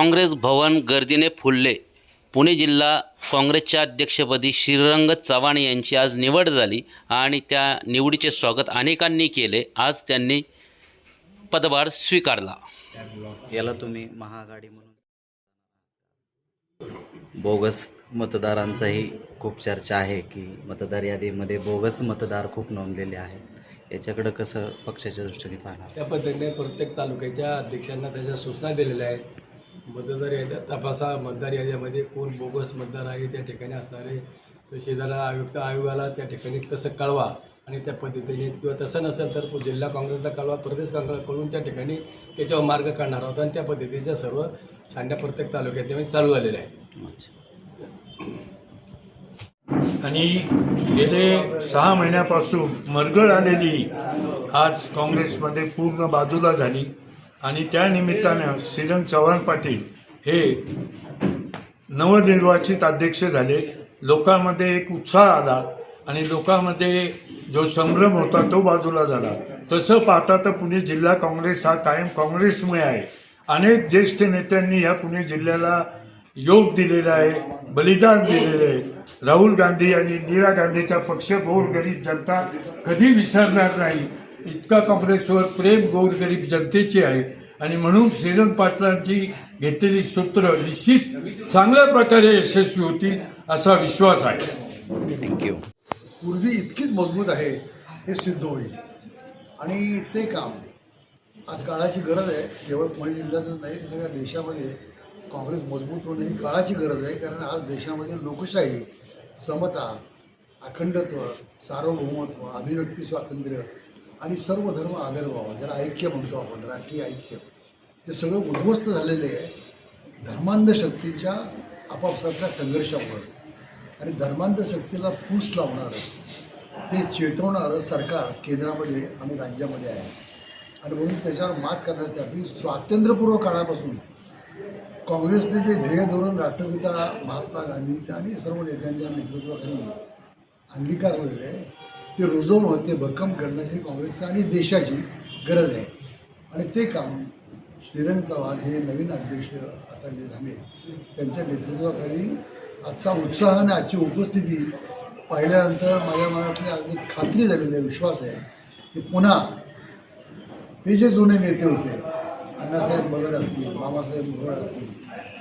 काँग्रेस भवन गर्दीने फुलले. पुणे जिल्हा काँग्रेसच्या अध्यक्षपदी श्रीरंग चव्हाण यांची आज निवड झाली आणि त्या निवडीचे स्वागत अनेकांनी केले. आज त्यांनी पदभार स्वीकारला. याला तुम्ही महाआघाडी म्हणून बोगस मतदारांचाही खूप चर्चा आहे की मतदार यादीमध्ये बोगस मतदार खूप नोंदलेले आहेत. याच्याकडं कसं पक्षाच्या दृष्टीने पाहणार? त्या पद्धतीने प्रत्येक तालुक्याच्या अध्यक्षांना त्याच्या सूचना दिलेल्या आहेत. मतदार याद्या तपासा. मतदार याद्यामध्ये कोण बोगस मतदार आहे त्या ठिकाणी असणारे. तर शेजारा आयुक्त आयोगाला त्या ठिकाणी तसं कळवा आणि त्या पद्धतीने किंवा तसं नसेल तर जिल्हा काँग्रेसला कळवा प्रदेश काँग्रेसकडून त्या ठिकाणी त्याच्यावर मार्ग काढणार आहोत आणि त्या पद्धतीच्या सर्व छांड्या प्रत्येक तालुक्यात चालू झालेल्या आहेत आणि गेले सहा महिन्यापासून मरगळ आलेली आज काँग्रेसमध्ये पूर्ण बाजूला झाली. आणि त्या निमित्तानं श्रीरंग चव्हाण पाटील हे नवनिर्वाचित अध्यक्ष झाले. लोकांमध्ये एक उत्साह आला आणि लोकांमध्ये जो संभ्रम होता तो बाजूला झाला. तसं पाहता तर पुणे जिल्हा काँग्रेस हा कायम काँग्रेसमुळे आहे. अनेक ज्येष्ठ नेत्यांनी या पुणे जिल्ह्याला योग दिलेला आहे बलिदान दिलेलं आहे. राहुल गांधी आणि इंदिरा गांधीचा पक्ष गोरगरीब जनता कधी विसरणार नाही. इतका काँग्रेसवर प्रेम गोरगरीब जनतेची आहे. आणि म्हणून श्रीरंग पाटलांची घेतलेली सूत्र निश्चित चांगल्या प्रकारे यशस्वी होतील असा विश्वास आहे. थँक्यू पूर्वी इतकीच मजबूत आहे हे सिद्ध होईल. आणि ते काम आज काळाची गरज आहे. केवळ पुणे जिल्ह्यातच नाही तर सगळ्या देशामध्ये काँग्रेस मजबूत होणे ही काळाची गरज आहे. कारण आज देशामध्ये लोकशाही समता अखंडत्व सार्वभौमत्व अभिव्यक्ती स्वातंत्र्य आणि सर्व धर्म आदरभाव ज्याला ऐक्य म्हणतो आपण राष्ट्रीय ऐक्य. ते सगळं उद्ध्वस्त झालेले आहे. धर्मांध शक्तीच्या आपापसातल्या संघर्षामुळे आणि धर्मांध शक्तीला फूस लावणारं ते चेतवणारं सरकार केंद्रामध्ये आणि राज्यामध्ये आहे. आणि म्हणून त्याच्यावर मात करण्यासाठी स्वातंत्र्यपूर्व काळापासून काँग्रेसने जे ध्येय धोरण राष्ट्रपिता महात्मा गांधींच्या आणि सर्व नेत्यांच्या नेतृत्वाखाली अंगीकारलेलं आहे ते रुजवणं ते भक्कम करण्याची काँग्रेसची आणि देशाची गरज आहे. आणि ते काम श्रीरंग चव्हाण हे नवीन अध्यक्ष आता जे झाले त्यांच्या नेतृत्वाखाली आजचा उत्साह आणि आजची उपस्थिती पाहिल्यानंतर माझ्या मनातली अगदी खात्री झालेली आहे विश्वास आहे की पुन्हा ते जे जुने नेते होते अण्णासाहेब मगर असतील बाबासाहेब मोहर असतील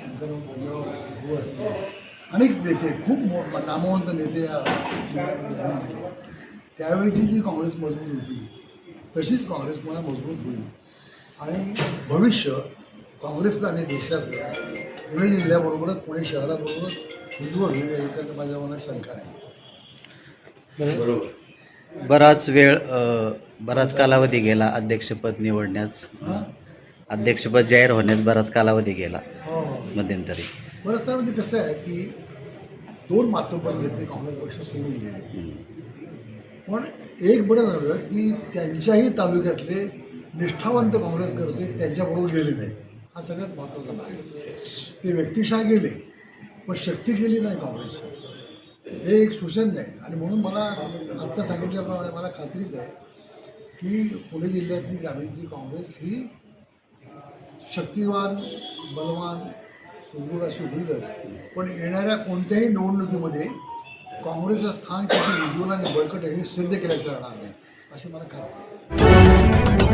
शंकरराव भाऊ असतील अनेक नेते खूप मो नामवंत नेते या जिल्ह्यामध्ये होऊन गेले. त्यावेळची जी काँग्रेस मजबूत होती तशीच काँग्रेस पुन्हा मजबूत होईल. आणि भविष्य काँग्रेसचं आणि देशाचं पुणे जिल्ह्याबरोबरच पुणे शहराबरोबरच उज्ज्वल होईल याच्यात माझ्या मनात शंका नाही. बराच वेळ बराच कालावधी गेला अध्यक्षपद निवडण्यास. हां? अध्यक्षपद जाहीर होण्यास बराच कालावधी गेला हो मध्यंतरी. बरंच त्यामध्ये कसं आहे की दोन मातोपर नेते काँग्रेस पक्ष सोडून गेले. पण एक बरं झालं की त्यांच्याही तालुक्यातले निष्ठावंत काँग्रेस करते त्यांच्याबरोबर गेले नाही. हा सगळ्यात महत्त्वाचा भाग आहे. ते व्यक्तिशः गेले पण शक्ती गेली नाही काँग्रेसची. हे एक सूचन आहे. आणि म्हणून मला आत्ता सांगितल्याप्रमाणे मला खात्रीच आहे की पुणे जिल्ह्यातली ग्रामीणची काँग्रेस ही शक्तिवान बलवान सुदृढ अशी होईलच. पण येणाऱ्या कोणत्याही निवडणुकीमध्ये काँग्रेसचं स्थान किती उज्ज्वल आणि बळकट हे सिद्ध केल्याचं राहणार नाही अशी मला खात्री